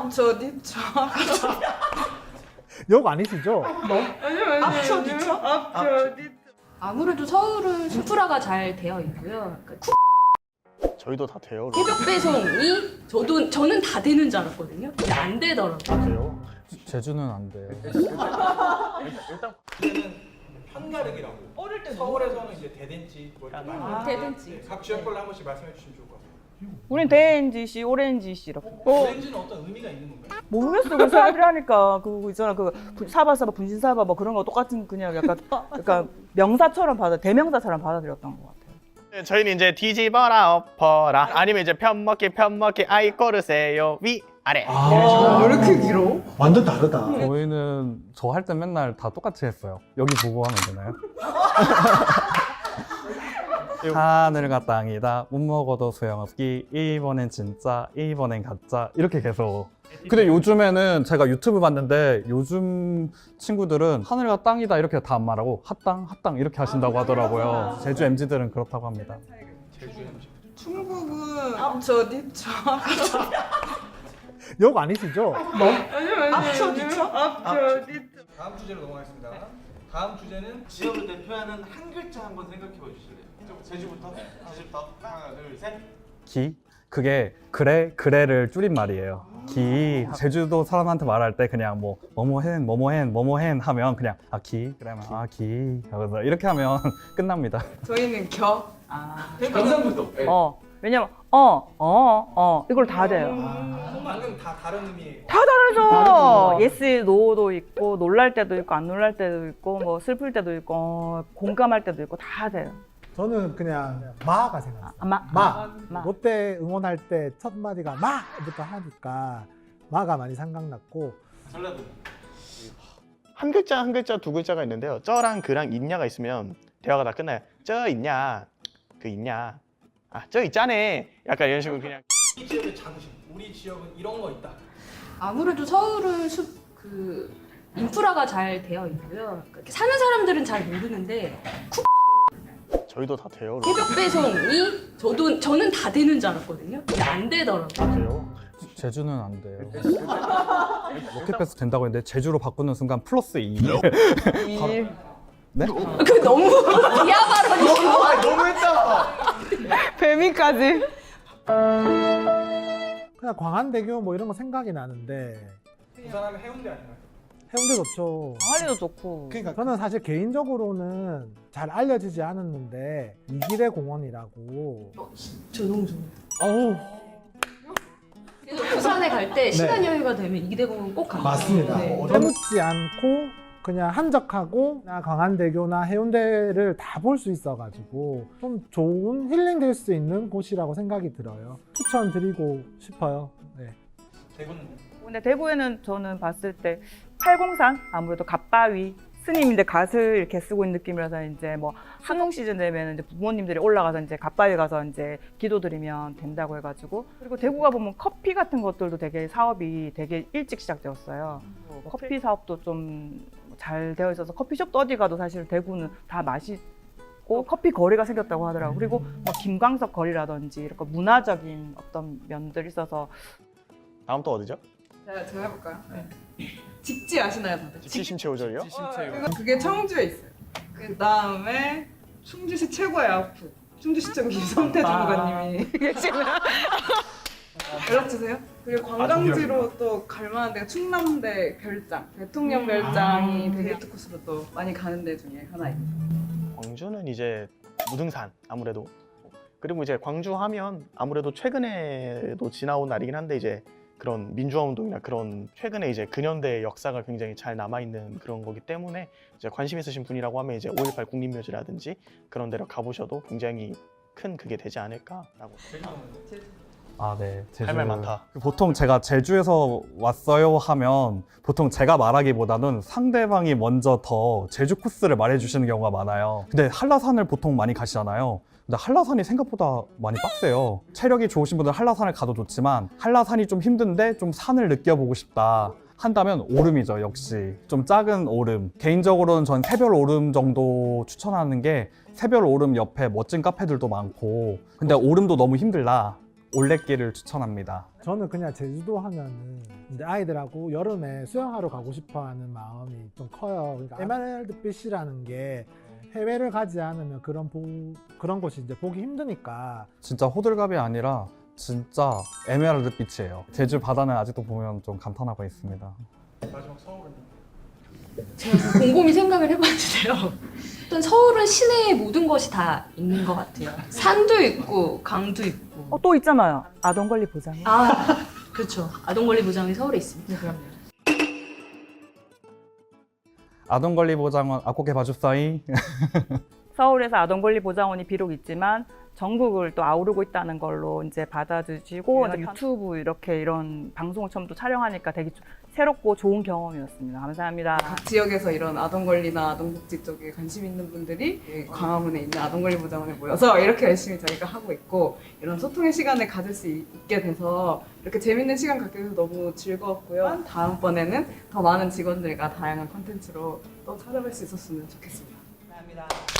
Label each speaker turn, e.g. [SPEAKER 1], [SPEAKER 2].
[SPEAKER 1] 앞저 뒤쳐
[SPEAKER 2] 욕 아니시죠?
[SPEAKER 1] 앞저 뒤쳐 앞저 뒤쳐
[SPEAKER 3] 아무래도 서울은 인프라가 잘 되어 있고요. 그러니까
[SPEAKER 4] 저희도 다 돼요.
[SPEAKER 3] 새벽 배송이 저도 저는 다 되는 줄 알았거든요. 근데 안 되더라고요.
[SPEAKER 4] 다 돼요.
[SPEAKER 5] 제주는 안 돼요.
[SPEAKER 6] 편가르기라고. 어릴 때 서울에서는 이제 대댄지 뭐 이렇게 많이 하는데
[SPEAKER 3] 대댄지.
[SPEAKER 6] 각 지역별로 한 번씩 말씀해 주시면 좋을 것 같아요.
[SPEAKER 7] 우린 대엔지씨, 오렌지 씨 이렇게. 어,
[SPEAKER 6] 오렌지는 어떤 의미가 있는 건가요?
[SPEAKER 7] 모르겠어. 그 사람들이 하니까 그 있잖아 그 분- 사바사바 분신사바 뭐 그런 거 똑같은 그냥 약간 약간 명사처럼 받아 대명사처럼 받아들였던 것 같아요.
[SPEAKER 4] 네, 저희는 이제 뒤집어라 엎어라 아니면 이제 편먹기 편먹기 아이 꼬르세요 위 아래.
[SPEAKER 2] 아,
[SPEAKER 1] 왜 이렇게 길어?
[SPEAKER 2] 완전 다르다.
[SPEAKER 5] 저희는 저 할 때 맨날 다 똑같이 했어요. 여기 보고 하면 되나요? 하늘과 땅이다 못 먹어도 소용없기 1번엔 진짜 1번엔 가짜 이렇게 계속 근데 요즘에는 제가 유튜브 봤는데 요즘 친구들은 하늘과 땅이다 이렇게 다 안 말하고 핫땅 핫땅 이렇게 하신다고 하더라고요 제주 MZ들은 그렇다고 합니다.
[SPEAKER 1] 충북은 앞저 뒤쳐
[SPEAKER 2] 욕 아니시죠?
[SPEAKER 1] 앞저 뒤쳐 앞저 뒤쳐
[SPEAKER 6] 다음 주제로 넘어가겠습니다. 다음 주제는 지역을 대표하는 한 글자 한번 생각해 봐 주실래요? 제주부터? 제주부터? 하나 둘 셋.
[SPEAKER 5] 기? 그게 그래 그래를 줄인 말이에요. 기. 제주도 사람한테 말할 때 그냥 뭐 뭐뭐hen 뭐뭐hen 뭐뭐hen 하면 그냥 아 기. 그러면 아기. 하면서 이렇게 하면 끝납니다.
[SPEAKER 1] 저희는 겨. 아.
[SPEAKER 6] 경상북도.
[SPEAKER 7] 어. 왜냐면 어 어, 어, 이걸 다 돼요.
[SPEAKER 6] 방금 다 다른 의미.
[SPEAKER 7] 다 다르죠. 예스, 노도 있고 놀랄 때도 있고 안 놀랄 때도 있고 뭐 슬플 때도 있고 어, 공감할 때도 있고 다 돼요.
[SPEAKER 2] 저는 그냥 마가 생각났어요.
[SPEAKER 7] 아, 마,
[SPEAKER 2] 마.
[SPEAKER 7] 마.
[SPEAKER 2] 롯데 응원할 때 첫 마디가 마부터 하니까 마가 많이 생각났고
[SPEAKER 6] 전라도.
[SPEAKER 4] 한 글자 한 글자 두 글자가 있는데요. 쩌랑 그랑 있냐가 있으면 대화가 다 끝나요. 쩌 있냐 그 있냐 아저 있자네 약간 이런 식으로 그냥
[SPEAKER 6] 이 지역의 장신. 우리 지역은 이런 거 있다.
[SPEAKER 3] 아무래도 서울은 수, 그 인프라가 잘 되어 있고요. 사는 사람들은 잘 모르는데
[SPEAKER 4] 저희도 다 돼요.
[SPEAKER 3] 새벽 배송이 저도 저는 다 되는 줄 알았거든요. 근데 안 되더라고요.
[SPEAKER 4] 다 돼요.
[SPEAKER 5] 제주는 안 돼요 로켓패스 된다고 했는데 제주로 바꾸는 순간 플러스 2 네?
[SPEAKER 3] 그 너무 발언이시고
[SPEAKER 4] 아 너무했다.
[SPEAKER 7] 배미까지.
[SPEAKER 2] 그냥 광안대교 뭐 이런 거 생각이 나는데
[SPEAKER 6] 부산하면 해운대 아닌가요?
[SPEAKER 2] 해운대 좋죠.
[SPEAKER 7] 광안리도 좋고.
[SPEAKER 2] 그러니까 저는 사실 개인적으로는 잘 알려지지 않았는데 이기대 공원이라고
[SPEAKER 3] 저 너무 좋아요.
[SPEAKER 2] 어우
[SPEAKER 3] 그래서 부산에 갈 때 시간 여유가 되면 이대공원 꼭 가요.
[SPEAKER 2] 맞습니다.
[SPEAKER 3] 네.
[SPEAKER 2] 해묻지 않고 그냥 한적하고 나 광안대교나 해운대를 다 볼 수 있어가지고 좀 좋은 힐링 될 수 있는 곳이라고 생각이 들어요. 추천드리고 싶어요. 네.
[SPEAKER 6] 대구는
[SPEAKER 7] 근데 대구에는 저는 봤을 때 팔공산 아무래도 갓바위 스님인데 갓을 이렇게 쓰고 있는 느낌이라서 이제 뭐 한홍 시즌 되면 이제 부모님들이 올라가서 이제 갓바위 가서 이제 기도 드리면 된다고 해가지고 그리고 대구가 보면 커피 같은 것들도 되게 사업이 되게 일찍 시작되었어요. 뭐 커피 사업도 좀 잘 되어 있어서 커피숍도 어디 가도 사실 대구는 다 맛있고 커피 거리가 생겼다고 하더라고. 요 그리고 뭐 김광석 거리라든지 이렇게 문화적인 어떤 면들이 있어서
[SPEAKER 4] 다음 또 어디죠?
[SPEAKER 1] 자, 제가 해볼까요? 직지 아시나요 다들?
[SPEAKER 4] 지심체 오절이요?
[SPEAKER 1] 그거- 그게 청주에 있어요 그 다음에 충주시 최고의 아프 충주시청 김성태 주무관님이 연락 주세요. 그리고 관광지로 또 갈만한 데가 충남대 별장, 대통령 별장이 데이트 코스로 또 많이 가는 데 중에 하나입니다.
[SPEAKER 4] 광주는 이제 무등산 아무래도. 그리고 이제 광주 하면 아무래도 최근에도 지나온 날이긴 한데 이제 그런 민주화 운동이나 그런 최근에 이제 근현대 역사가 굉장히 잘 남아 있는 그런 거기 때문에 이제 관심 있으신 분이라고 하면 이제 5.18 국립묘지라든지 그런 데로 가보셔도 굉장히 큰 그게 되지 않을까라고
[SPEAKER 5] 아, 네. 제주.
[SPEAKER 4] 할말 많다.
[SPEAKER 5] 보통 제가 제주에서 왔어요 하면 보통 제가 말하기보다는 상대방이 먼저 더 제주 코스를 말해주시는 경우가 많아요. 근데 한라산을 보통 많이 가시잖아요. 근데 한라산이 생각보다 많이 빡세요. 체력이 좋으신 분들 한라산을 가도 좋지만 한라산이 좀 힘든데 좀 산을 느껴보고 싶다. 한다면 오름이죠, 역시. 좀 작은 오름. 개인적으로는 전 새별 오름 정도 추천하는 게 새별 오름 옆에 멋진 카페들도 많고. 근데 오름도 너무 힘들다. 올레길을 추천합니다.
[SPEAKER 2] 저는 그냥 제주도 하면은 이제 아이들하고 여름에 수영하러 가고 싶어 하는 마음이 좀 커요. 그러니까 에메랄드 빛이라는 게 해외를 가지 않으면 그런 보, 그런 곳이 이제 보기 힘드니까
[SPEAKER 5] 진짜 호들갑이 아니라 진짜 에메랄드 빛이에요. 제주 바다는 아직도 보면 좀 감탄하고 있습니다.
[SPEAKER 6] 마지막 서울은
[SPEAKER 3] 제가 곰곰이 생각을 해봤는데요. 일단 서울은 시내에 모든 것이 다 있는 것 같아요. 산도 있고 강도 있고.
[SPEAKER 7] 어, 또 있잖아요. 아동권리 보장이.
[SPEAKER 3] 아 그렇죠. 아동권리 보장이 서울에 있습니다. 그럼요.
[SPEAKER 5] 아동권리보장원 아코게 봐주사이.
[SPEAKER 7] 서울에서 아동권리 보장원이 비록 있지만 전국을 또 아우르고 있다는 걸로 이제 받아주시고 이제 유튜브 이렇게 이런 방송을 처음 또 촬영하니까 되게 좀 새롭고 좋은 경험이었습니다. 감사합니다.
[SPEAKER 1] 각 지역에서 이런 아동 권리나 아동 복지 쪽에 관심 있는 분들이 이 광화문에 있는 아동 권리 보장원에 모여서 이렇게 열심히 저희가 하고 있고 이런 소통의 시간을 가질 수 있게 돼서 이렇게 재밌는 시간 갖게 돼서 너무 즐거웠고요. 다음번에는 더 많은 직원들과 다양한 콘텐츠로 또 찾아뵐 수 있었으면 좋겠습니다.
[SPEAKER 7] 감사합니다.